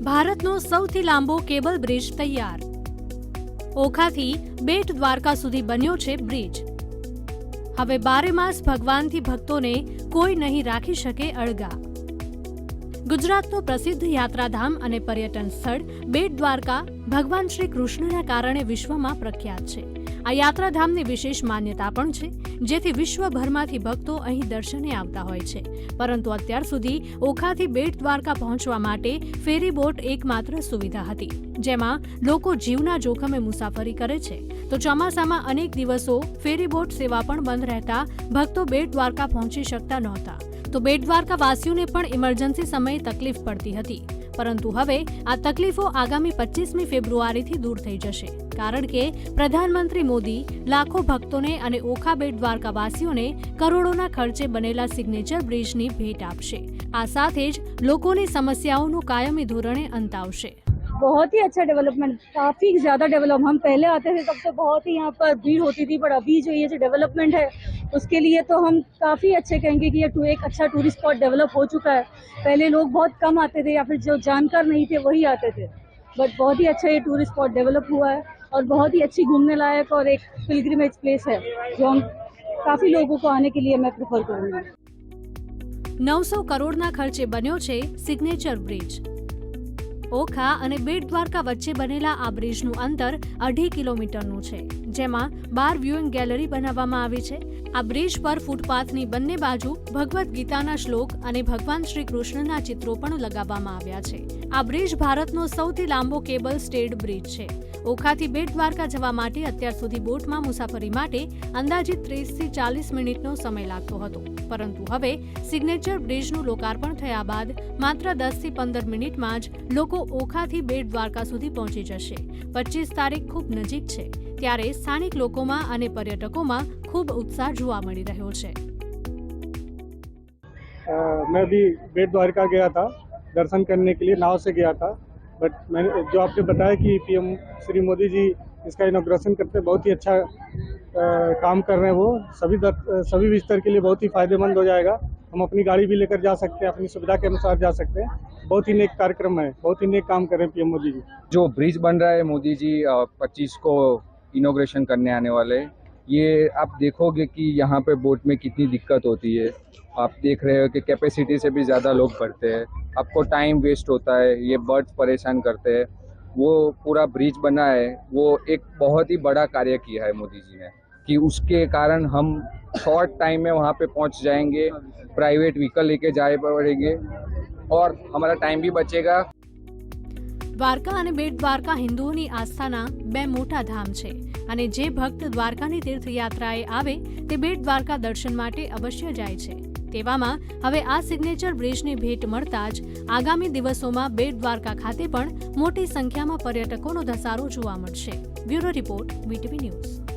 ભારતનો સૌથી લાંબો કેબલ બ્રિજ તૈયાર. ઓખાથી બેટ દ્વારકા સુધી બન્યો છે બ્રિજ. હવે બારે માસ ભગવાનથી ભક્તોને કોઈ નહીં રાખી શકે અળગા. ગુજરાતનું પ્રસિદ્ધ યાત્રાધામ અને પર્યટન સ્થળ બેટ દ્વારકા ભગવાન શ્રી કૃષ્ણના કારણે વિશ્વમાં પ્રખ્યાત છે. આ યાત્રાધામની વિશેષ માન્યતા પણ છે, જેથી વિશ્વભરમાંથી ભક્તો અહીં દર્શને આવતા હોય છે. પરંતુ અત્યાર સુધી ઓખાથી બેટ દ્વારકા પહોંચવા માટે ફેરી બોટ એકમાત્ર સુવિધા હતી, જેમાં લોકો જીવના જોખમે મુસાફરી કરે છે. તો ચોમાસામાં અનેક દિવસો ફેરી બોટ સેવા પણ બંધ રહેતા ભક્તો બેટ દ્વારકા પહોંચી શકતા નહોતા. તો બેટ દ્વારકા વાસીઓને પણ ઇમરજન્સી સમયે તકલીફ પડતી હતી. પરંતુ હવે આ તકલીફો આગામી પચીસમી ફેબ્રુઆરીથી દૂર થઈ જશે કારણ કે પ્રધાનમંત્રી મોદી લાખો ભક્તોને અને ઓખા બેટ દ્વારકા વાસીઓને કરોડોના ખર્ચે બનેલા સિગ્નેચર બ્રિજની ભેટ આપશે આ સાથે જ લોકોની સમસ્યાઓનો કાયમી ધોરણે અંત આવશે बहुत ही अच्छा डेवलपमेंट काफ़ी ज़्यादा डेवलप हम पहले आते थे तब तो बहुत ही यहाँ पर भीड़ होती थी पर अभी जो ये जो डेवलपमेंट है उसके लिए तो हम काफ़ी अच्छे कहेंगे कि ये टू एक अच्छा टूरिस्ट स्पॉट डेवलप हो चुका है पहले लोग बहुत कम आते थे या फिर जो जानकार नहीं थे वही आते थे बट बहुत ही अच्छा ये टूरिस्ट स्पॉट डेवलप हुआ है और बहुत ही अच्छी घूमने लायक और एक पिलग्रिमेज प्लेस है जो हम काफ़ी लोगों को आने के लिए मैं प्रेफर करूँगी નવસો કરોડના ખર્ચે બન્યો છે સિગ્નેચર બ્રિજ ઓખા અને બેટ દ્વારકા વચ્ચે બનેલા આ બ્રિજનું અંતર અઢી કિલોમીટરનું છે જેમાં બાર વ્યુઇંગ ગેલેરી બનાવવામાં આવી છે. આ બ્રિજ પર ફૂટપાથની બંને બાજુ ભગવદ્ ગીતાના શ્લોક અને ભગવાન શ્રી કૃષ્ણના ચિત્રો પણ લગાવવામાં આવ્યા છે. આ બ્રિજ ભારતનો સૌથી લાંબો કેબલ સ્ટેડ બ્રિજ છે. ઓખાથી બેટ દ્વારકા જવા માટે અત્યાર સુધી બોટમાં મુસાફરી માટે અંદાજિત ત્રીસથી ચાલીસ મિનિટનો સમય લાગતો હતો. પરંતુ હવે સિગ્નેચર બ્રિજનું લોકાર્પણ થયા બાદ માત્ર દસથી પંદર મિનિટમાં જ લોકો ઓખાથી બેટ દ્વારકા સુધી પહોંચી જશે. પચીસ તારીખ ખૂબ નજીક છે. ત્યારે સ્થાનિક લોકોમાં અને પર્યટકોમાં ખૂબ ઉત્સાહ જોવા મળી રહ્યો છે अ, मैं अभी बेट द्वारका गया था दर्शन करने के लिए नाव से गया था बट मैंने जो आपने बताया कि पीएम श्री मोदी जी इसका इनोग्रेशन करते हैं, बहुत ही अच्छा अ, काम कर रहे हैं वो सभी दर, सभी विस्तर के लिए बहुत ही फ़ायदेमंद हो जाएगा हम अपनी गाड़ी भी लेकर जा सकते हैं अपनी सुविधा के अनुसार जा सकते हैं बहुत ही नेक कार्यक्रम है बहुत ही नेक काम कर रहे हैं पीएम मोदी जी जो ब्रिज बन रहा है मोदी जी पच्चीस को इनोग्रेशन करने आने वाले ये आप देखोगे कि यहाँ पे बोट में कितनी दिक्कत होती है। आप देख रहे हो कि कैपेसिटी से भी ज़्यादा लोग भरते हैं। आपको टाइम वेस्ट होता है, ये बर्ड्स परेशान करते हैं। वो पूरा ब्रिज बना है। वो एक बहुत ही बड़ा कार्य किया है मोदी जी ने कि उसके कारण हम शॉर्ट टाइम में वहाँ पे पहुँच जाएँगे प्राइवेट व्हीकल लेके जाए पड़ेंगे और हमारा टाइम भी बचेगा। દ્વારકા અને બેટ દ્વારકા હિન્દુઓની આસ્થાના બે મોટા ધામ છે અને જે ભક્ત દ્વારકાની તીર્થયાત્રાએ આવે તે બેટ દ્વારકા દર્શન માટે અવશ્ય જાય છે. તેવામાં હવે આ સિગ્નેચર બ્રિજની ભેટ મળતા જ આગામી દિવસોમાં બેટ દ્વારકા ખાતે પણ મોટી સંખ્યામાં પર્યટકોનો ધસારો જોવા મળશે. Bureau report, VTV news.